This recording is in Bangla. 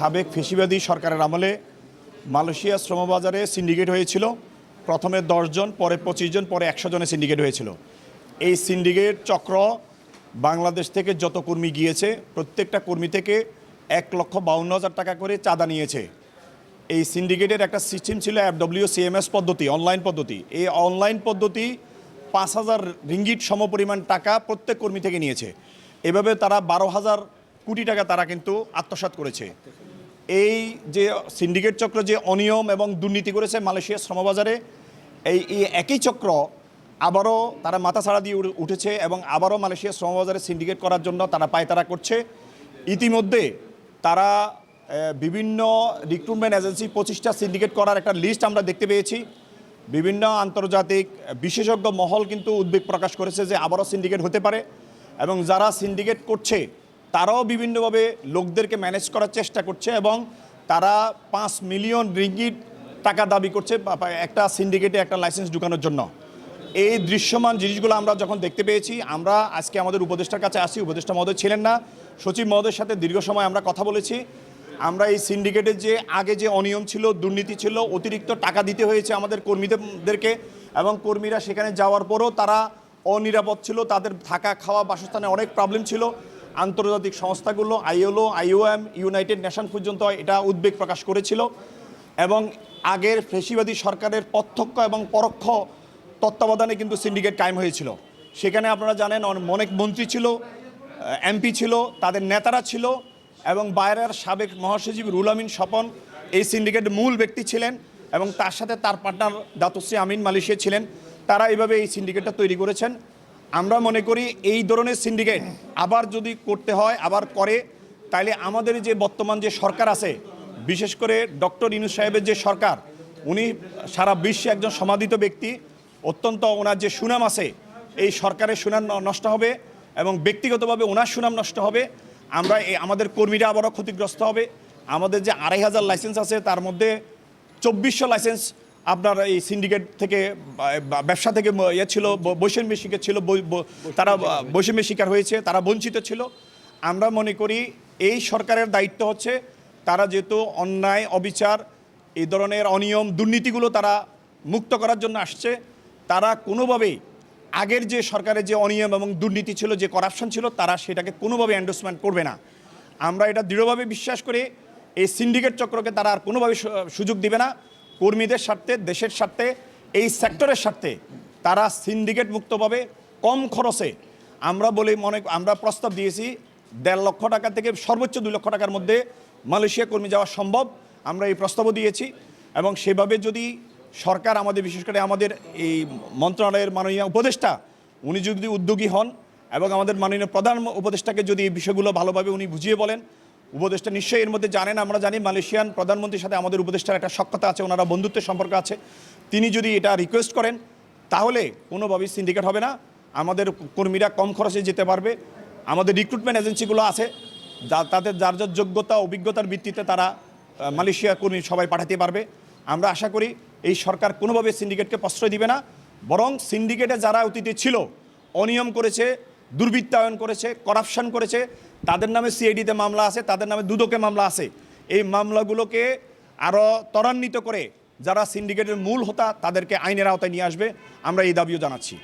সাবেক ফেসিবাদী সরকারের আমলে মালয়েশিয়া শ্রমবাজারে সিন্ডিকেট হয়েছিল। প্রথমে দশজন পরে পঁচিশ জন, পরে একশো জনের সিন্ডিকেট হয়েছিল। এই সিন্ডিকেট চক্র বাংলাদেশ থেকে যত কর্মী গিয়েছে, প্রত্যেকটা কর্মী থেকে এক লক্ষ বাউন্ন হাজার টাকা করে চাঁদা নিয়েছে। এই সিন্ডিকেটের একটা সিস্টেম ছিল এফডব্লিউ সিএমএস পদ্ধতি অনলাইন পদ্ধতি। এই অনলাইন পদ্ধতি পাঁচ হাজার রিঙ্গিট সমপরিমাণ টাকা প্রত্যেক কর্মী থেকে নিয়েছে। এভাবে তারা বারো হাজার কোটি টাকা তারা কিন্তু আত্মসাৎ করেছে। এই যে সিন্ডিকেট চক্র যে অনিয়ম এবং দুর্নীতি করেছে মালয়েশিয়ার শ্রমবাজারে, এই একই চক্র আবারও তারা মাথা ছাড়া দিয়ে উঠেছে এবং আবারও মালয়েশিয়ার শ্রমবাজারে সিন্ডিকেট করার জন্য তারা পায়তারা করছে। ইতিমধ্যে তারা বিভিন্ন রিক্রুটমেন্ট এজেন্সি পঁচিশটা সিন্ডিকেট করার একটা লিস্ট আমরা দেখতে পেয়েছি। বিভিন্ন আন্তর্জাতিক বিশেষজ্ঞ মহল কিন্তু উদ্বেগ প্রকাশ করেছে যে আবারও সিন্ডিকেট হতে পারে এবং যারা সিন্ডিকেট করছে তারাও বিভিন্নভাবে লোকদেরকে ম্যানেজ করার চেষ্টা করছে এবং তারা পাঁচ মিলিয়ন রিঙ্গিট টাকা দাবি করছে একটা সিন্ডিকেটে একটা লাইসেন্স ঢুকানোর জন্য। এই দৃশ্যমান জিনিসগুলো আমরা যখন দেখতে পেয়েছি, আমরা আজকে আমাদের উপদেষ্টার কাছে আসি, উপদেষ্টা মহোদয় ছিলেন না। সচিব মহোদয়ের সাথে দীর্ঘ সময় আমরা কথা বলেছি। আমরা এই সিন্ডিকেটের যে, আগে যে অনিয়ম ছিল, দুর্নীতি ছিল, অতিরিক্ত টাকা দিতে হয়েছে আমাদের কর্মীদেরকে এবং কর্মীরা সেখানে যাওয়ার পরও তারা অনিরাপদ ছিল, তাদের থাকা খাওয়া বাসস্থানে অনেক প্রবলেম ছিল। আন্তর্জাতিক সংস্থাগুলো, আইএলও, আইওএম, ইউনাইটেড নেশন পর্যন্ত এটা উদ্বেগ প্রকাশ করেছিল এবং আগের ফেসিবাদী সরকারের প্রত্যক্ষ এবং পরোক্ষ তত্ত্বাবধানে কিন্তু সিন্ডিকেট কায়েম হয়েছিল। সেখানে আপনারা জানেন, অন- অনেক মন্ত্রী ছিল এমপি ছিল, তাদের নেতারা ছিল এবং বাইরের সাবেক মহাসচিব রুল আমিন স্বপন এই সিন্ডিকেটের মূল ব্যক্তি ছিলেন এবং তার সাথে তার পার্টনার দাতুশ্রী আমিন মালয়েশিয়া ছিলেন। তারা এইভাবে এই সিন্ডিকেটটা তৈরি করেছেন। আমরা মনে করি এই ধরনের সিন্ডিকেট আবার যদি করতে হয়, আবার করে, তাইলে আমাদের যে বর্তমান যে সরকার আছে, বিশেষ করে ডক্টর ইনু সাহেবের যে সরকার, উনি সারা বিশ্বে একজন সমাদিত ব্যক্তি, অত্যন্ত ওনার যে সুনাম আছে, এই সরকারের সুনাম নষ্ট হবে এবং ব্যক্তিগতভাবে ওনার সুনাম নষ্ট হবে। আমরা আমাদের কর্মীরা আবারও ক্ষতিগ্রস্ত হবে। আমাদের যে আড়াই হাজার লাইসেন্স আছে, তার মধ্যে চব্বিশশো লাইসেন্স আপনার এই সিন্ডিকেট থেকে ব্যবসা থেকে ইয়ে ছিল বৈষম্যের শিকার ছিল তারা বৈষম্যের শিকার হয়েছে। তারা বঞ্চিত ছিল। আমরা মনে করি এই সরকারের দায়িত্ব হচ্ছে তারা যেহেতু অন্যায় অবিচার এই ধরনের অনিয়ম দুর্নীতিগুলো তারা মুক্ত করার জন্য আসছে তারা কোনোভাবেই আগের যে সরকারের যে অনিয়ম এবং দুর্নীতি ছিল যে করাপশন ছিল তারা সেটাকে কোনোভাবে এন্ডোসমেন্ট করবে না। আমরা এটা দৃঢ়ভাবে বিশ্বাস করি এই সিন্ডিকেট চক্রকে তারা আর কোনোভাবে সুযোগ দিবে না। কর্মীদের স্বার্থে, দেশের স্বার্থে, এই সেক্টরের স্বার্থে তারা সিন্ডিকেট মুক্তভাবে কম খরচে আমরা বলে মনে, আমরা প্রস্তাব দিয়েছি দেড় লক্ষ টাকা থেকে সর্বোচ্চ দুই লক্ষ টাকার মধ্যে মালয়েশিয়া কর্মী যাওয়া সম্ভব, আমরা এই প্রস্তাবও দিয়েছি। এবং সেভাবে যদি সরকার আমাদের, বিশেষ করে আমাদের এই মন্ত্রণালয়ের মাননীয় উপদেষ্টা, উনি যদি উদ্যোগী হন এবং আমাদের মাননীয় প্রধান উপদেষ্টাকে যদি এই বিষয়গুলো ভালোভাবে উনি বুঝিয়ে বলেন উপদেষ্টা নিশ্চয়ই এর মধ্যে জানেন, আমরা জানি মালয়েশিয়ান প্রধানমন্ত্রীর সাথে আমাদের উপদেষ্টার একটা সক্ষতা আছে, ওনারা বন্ধুত্বের সম্পর্ক আছে। তিনি যদি এটা রিকোয়েস্ট করেন, তাহলে কোনোভাবেই সিন্ডিকেট হবে না। আমাদের কর্মীরা কম খরচে যেতে পারবে। আমাদের রিক্রুটমেন্ট এজেন্সিগুলো আছে। যা, তাদের যার যার যোগ্যতা, অভিজ্ঞতার ভিত্তিতে তারা মালয়েশিয়া কর্মী সবাই পাঠাতে পারবে। আমরা আশা করি এই সরকার কোনোভাবে সিন্ডিকেটকে প্রশ্রয় দিবে না। বরং সিন্ডিকেটে যারা অতীতে ছিল, অনিয়ম করেছে দুর্বৃত্তায়ন করেছে, করাপশন করেছে। তাদের নামে সিআইডিতে মামলা আছে, তাদের নামে দুদকে মামলা আছে। এই মামলাগুলোকে আরও ত্বরান্বিত করে যারা সিন্ডিকেটের মূল হোতা, তাদেরকে আইনের আওতায় নিয়ে আসবে। আমরা এই দাবিও জানাচ্ছি।